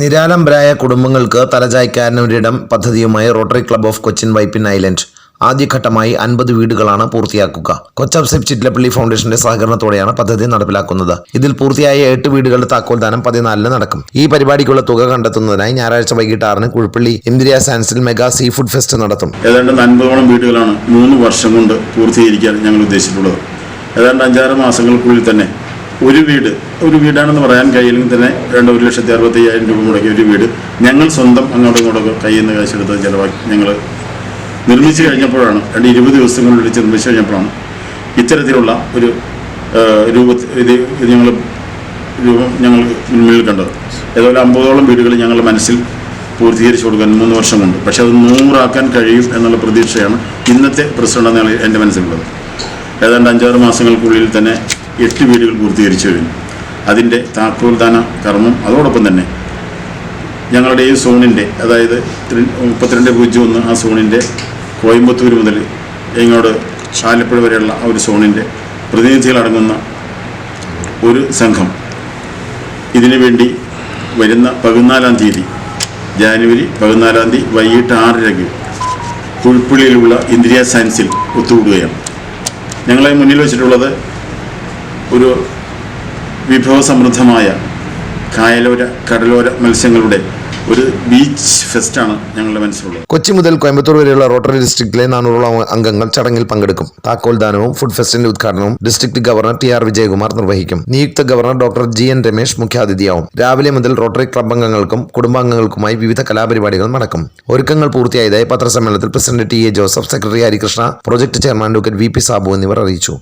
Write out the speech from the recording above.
നിരാലംബരായ കുടുംബങ്ങൾക്ക് തലചായ്ക്കാനൊരിടം പദ്ധതിയുമായി Rotary Club of Cochin Vypin Island ആദ്യഘട്ടമായി അൻപത് വീടുകളാണ് പൂർത്തിയാക്കുക. കൊച്ചബ്സിബ് ചിറ്റലപ്പള്ളി ഫൗണ്ടേഷന്റെ സഹകരണത്തോടെയാണ് പദ്ധതി നടപ്പിലാക്കുന്നത്. ഇതിൽ പൂർത്തിയായ എട്ട് വീടുകളുടെ താക്കോൽദാനം പതിനാലിന് നടക്കും. ഈ പരിപാടിക്കുള്ള തുക കണ്ടെത്തുന്നതിനായി ഞായറാഴ്ച വൈകിട്ട് ആറിന് കുഴപ്പള്ളി ഇന്ദിര സാൻസിൽ മെഗാ സീ ഫുഡ് ഫെസ്റ്റ് നടത്തും. ഏതാണ്ട് അൻപതോളം വീടുകളാണ് മൂന്ന് വർഷം കൊണ്ട് പൂർത്തീകരിക്കാൻ ഞങ്ങൾ ഉദ്ദേശിച്ചിട്ടുള്ളത്. ഏതാണ്ട് അഞ്ചാറ് മാസങ്ങൾക്കുള്ളിൽ തന്നെ ഒരു വീട് ഒരു വീടാണെന്ന് പറയാൻ കഴിയില്ലെങ്കിൽ തന്നെ രണ്ട് ഒരു ലക്ഷത്തി അറുപത്തി അയ്യായിരം രൂപ മുടക്കിയ ഒരു വീട് ഞങ്ങൾ സ്വന്തം അങ്ങോട്ടും ഇങ്ങോട്ടും കയ്യിൽ നിന്ന് കാശെടുത്ത് ചിലവാക്കി ഞങ്ങൾ നിർമ്മിച്ചു കഴിഞ്ഞപ്പോഴാണ് രണ്ട് ഇരുപത് ദിവസങ്ങളിലൂടെ നിർമ്മിച്ചു കഴിഞ്ഞപ്പോഴാണ് ഇത്തരത്തിലുള്ള ഒരു രൂപ ഇത് ഞങ്ങൾ രൂപം ഞങ്ങൾ മുന്നിൽ കണ്ടത്. ഏതായാലും അമ്പതോളം വീടുകൾ ഞങ്ങൾ മനസ്സിൽ പൂർത്തീകരിച്ചു കൊടുക്കാൻ മൂന്ന് വർഷം കൊണ്ട് പക്ഷെ അത് നൂറാക്കാൻ കഴിയും എന്നുള്ള പ്രതീക്ഷയാണ് ഇന്നത്തെ പ്രസിഡന്റ് എന്ന എന്റെ മനസ്സിലുള്ളത്. ഏതാണ്ട് അഞ്ചാറ് മാസങ്ങൾക്കുള്ളിൽ തന്നെ എട്ട് വീടുകൾ പൂർത്തീകരിച്ചു കഴിഞ്ഞു. അതിന്റെ താക്കോൽദാന കർമ്മം അതോടൊപ്പം തന്നെ ഞങ്ങളുടെ ഈ സോണിന്റെ അതായത് ത്രി- മുപ്പത്തിരണ്ട് പൂജ്യം ഒന്ന് ആ സോണിന്റെ കോയമ്പത്തൂർ മുതൽ ഇങ്ങോട്ട് ആലപ്പുഴ വരെയുള്ള ആ ഒരു സോണിന്റെ പ്രതിനിധികളടങ്ങുന്ന ഒരു സംഘം. ഇതിനു വേണ്ടി വരുന്ന പതിനാലാം തീയതി ജാനുവരി പതിനാലാം തീയതി വൈകിട്ട് ആറരയ്ക്ക് കുഴിപ്പള്ളിയിലുള്ള ഇന്ദ്രിയ സയൻസിൽ ഒത്തുകൂടുകയാണ്. ഞങ്ങളെ മുന്നിൽ വെച്ചിട്ടുള്ളത് ഒരു വിഭവസമൃദ്ധമായ കായലോര കടലോര മത്സ്യങ്ങളുടെ ഒരു ബീച്ച് ഫെസ്റ്റാണ് ഞങ്ങളുടെ മനസ്സിലുള്ളത്. കൊച്ചി മുതൽ കോയമ്പത്തൂർ വരെയുള്ള റോട്ടറി ഡിസ്ട്രിക്റ്റിലെ നാനൂറോളം അംഗങ്ങൾ ചടങ്ങിൽ പങ്കെടുക്കും. താക്കോൽദാനവും ഫുഡ് ഫെസ്റ്റിന്റെ ഉദ്ഘാടനവും district governor T R Vijayakumar നിർവഹിക്കും. നിയുക്ത governor doctor G N Ramesh മുഖ്യാതിഥിയാവും. രാവിലെ മുതൽ റോട്ടറി ക്ലബ് അംഗങ്ങൾക്കും കുടുംബാംഗങ്ങൾക്കുമായി വിവിധ കലാപരിപാടികൾ നടക്കും. ഒരുക്കങ്ങൾ പൂർത്തിയായതായി പത്രസമ്മേളനത്തിൽ president T A Joseph secretary Harikrishna project chairman doctor V P Sabu എന്നിവർ അറിയിച്ചു.